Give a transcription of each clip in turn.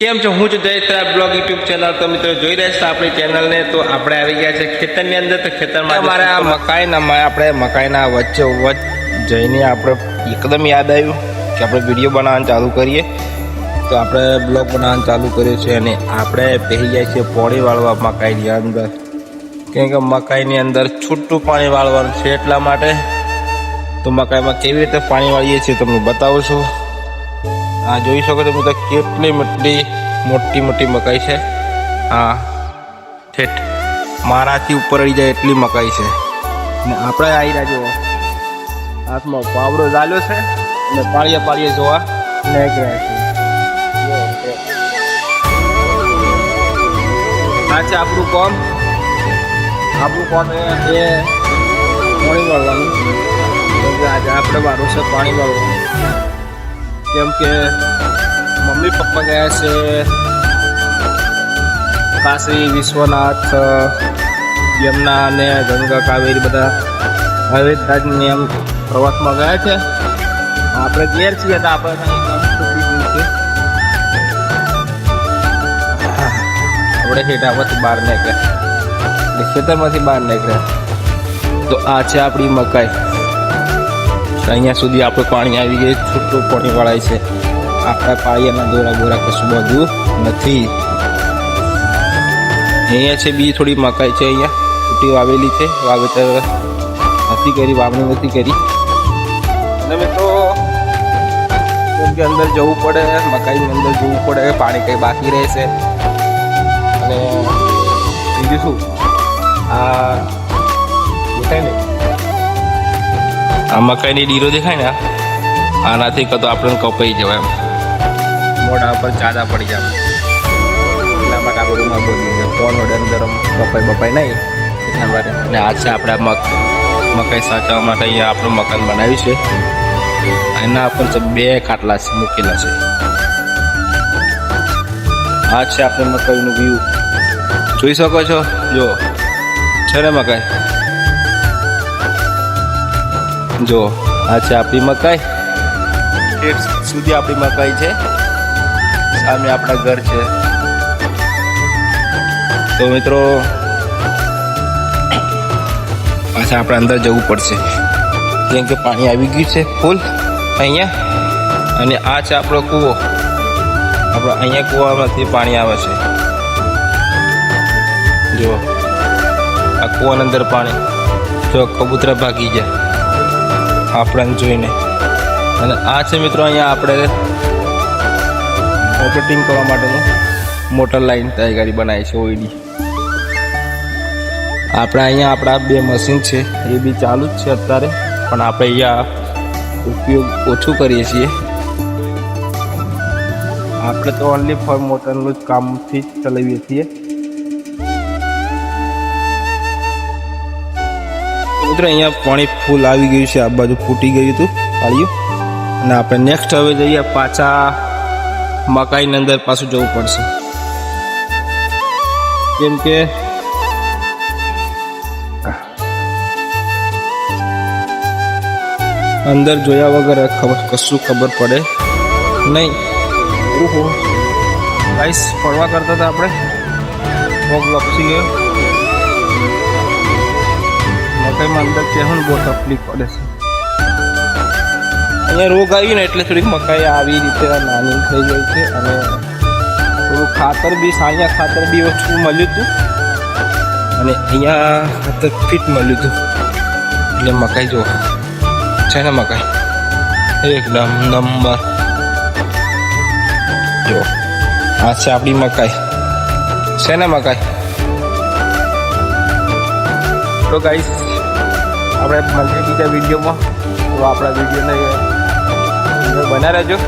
કેમ છો? હું છું જયત્રા બ્લોગ યુટ્યુબ ચેનલ. તો મિત્રો જોઈ રહ્યા છો આપણી ચેનલને? તો આપણે આવી ગયા છે ખેતરની અંદર. તો ખેતરમાં અમારે આ મકાઈના આપણે મકાઈના વચ્ચે વચ્ચ જઈને આપણે એકદમ યાદ આવ્યું કે આપણે વીડિયો બનાવવાનું ચાલુ કરીએ. તો આપણે બ્લોગ બનાવવાનું ચાલુ કર્યો છે અને આપણે પહેરી જાય છે પોણી વાળવા મકાઈની અંદર. કેમ કે મકાઈની અંદર છૂટું પાણી વાળવાનું છે એટલા માટે. તો મકાઈમાં કેવી રીતે પાણી વાળીએ છીએ તમને બતાવું છું. આ જોઈ શકો છો મિત્રો કેટલી મોટી મોટી મોટી મકાઈ છે. આ ઠેઠ, મારાથી ઉપર આવી જાય એટલી મકાઈ છે. અને આપણે આવી રહ્યા જો હાથમાં પાવડો ઝાલ્યો છે અને પાળીએ પાળીએ જોવા નીકળ્યા છે. આ છે આપણું કોમ આપણું કોમ એ? પાણી વાળવાનું આજે આપણે વારું છે પાણી વાળવાનું કેમ કે મમ્મી પપ્પા ગયા છે, કાશી, વિશ્વનાથ, યમુના અને ગંગા, કાવેરી બધા હવે રાજની એમ પ્રવાસમાં ગયા છે. આપણે ઘેર છીએ તો આપણે આપણે હેઠામાંથી બહાર નીકળ્યા. ખેતરમાંથી બહાર નીકળ્યા. તો આ છે આપણી મકાઈ. અહીંયા સુધી આપણે પાણી આવી ગયું. છૂટું પાણી વળાય છે. આપણા પાળિયાના દોરા બોરા કશું બધું નથી. અહીંયા છે બીજી થોડી મકાઈ છે અહીંયા. છૂટી વાવેલી છે. વાવેતર નથી કરી, વાવણી નથી કરી. અને મિત્રો કે અંદર જવું પડે, મકાઈની અંદર જવું પડે, પાણી કંઈ બાકી રહેશે. અને બીજું શું? આ આ મકાઈની ડીરો દેખાય ને આનાથી કતો આપણને કપાઈ જવાય મોઢા ઉપર ચાદા પડી જાય એટલા માટે આપણે રૂમમાં બોલી જાય અંદર કપાઈ બપાઈ નહીં. એટલા માટે. અને આ છે આપણે મક મકાઈ સાચવવા માટે અહીંયા આપણું મકાન બનાવ્યું છે. એના પર છે બે ખાટલા છે મૂકેલા છે. આ છે આપણે મકાઈનું વ્યૂ જોઈ શકો છો? જો છે ને મકાઈ? જો, આ છે આપણી મકાઈ. ઠેઠ સુધી આપણી મકાઈ છે. સામે આપણા ઘર છે. તો મિત્રો, પાછા આપણે અંદર જવું પડશે. કેમ કે પાણી આવી ગયું છે ફૂલ અહીંયા. અને આ છે આપણો કૂવો. આપણો અહીંયા કૂવામાંથી પાણી આવે છે. જો આ કૂવાની અંદર પાણી. જો કબૂતરા ભાગી જાય આપણને જોઈને. અને આ છે મિત્રો અહીંયા આપણે ઓપરેટિંગ કરવા માટેનું મોટર લાઈન તૈયારી બનાવી છે ઓઈડી. આપણે અહીંયા આપણા બે મશીન છે, એ બી ચાલુ જ છે અત્યારે, પણ આપણે અહીંયા ઉપયોગ ઓછું કરીએ છીએ. આપણે તો ઓનલી ફોર મોટરનું જ કામથી ચલાવીએ છીએ. મિત્રો અહીંયા પાણી ફૂલ આવી ગયું છે. આ બાજુ ફૂટી ગયું હતું. પાળ્યું. અને આપણે નેક્સ્ટ હવે જઈએ પાછા મકાઈની અંદર પાછું જવું પડશે. કેમ કે અંદર જોયા વગર ખબર કશું ખબર પડે નહીં. ઓહો. ગાઈસ ફરવા કરતા હતા આપણે. પગ લપસી ગયો. અંદર કેવું બહુ તકલીફ પડે છે. અહીંયા રોગ આવી ને એટલે થોડીક મકાઈ આવી રીતે નાની થઈ ગઈ છે અને થોડું ખાતર બી સાંયા ખાતર બી ઓછું મળ્યું હતું. અને અહીંયા ખાતર ફિટ મળ્યું હતું. એટલે મકાઈ જો છે ને મકાઈ? એકદમ નંબર. જો, આ છે આપણી મકાઈ. છે ને મકાઈ? તો ગાઈસ આપણે મળીએ બીજા વિડીયોમાં. તો આપણા વિડીયોને બના રહેજો.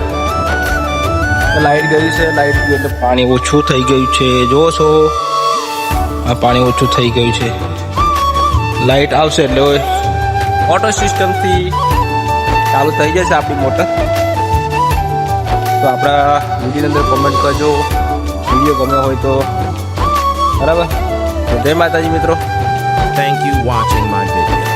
લાઈટ ગયું છે લાઇટ ગયું એટલે પાણી ઓછું થઈ ગયું છે. જોવો છો. આ પાણી ઓછું થઈ ગયું છે. લાઇટ આવશે એટલે ઓટો સિસ્ટમથી ચાલુ થઈ જશે આપણી મોટર. તો આપણા વિડીયોની અંદર કોમેન્ટ કરજો. વીડિયો ગમે હોય તો. બરાબર? જય માતાજી મિત્રો. Thank you watching my video.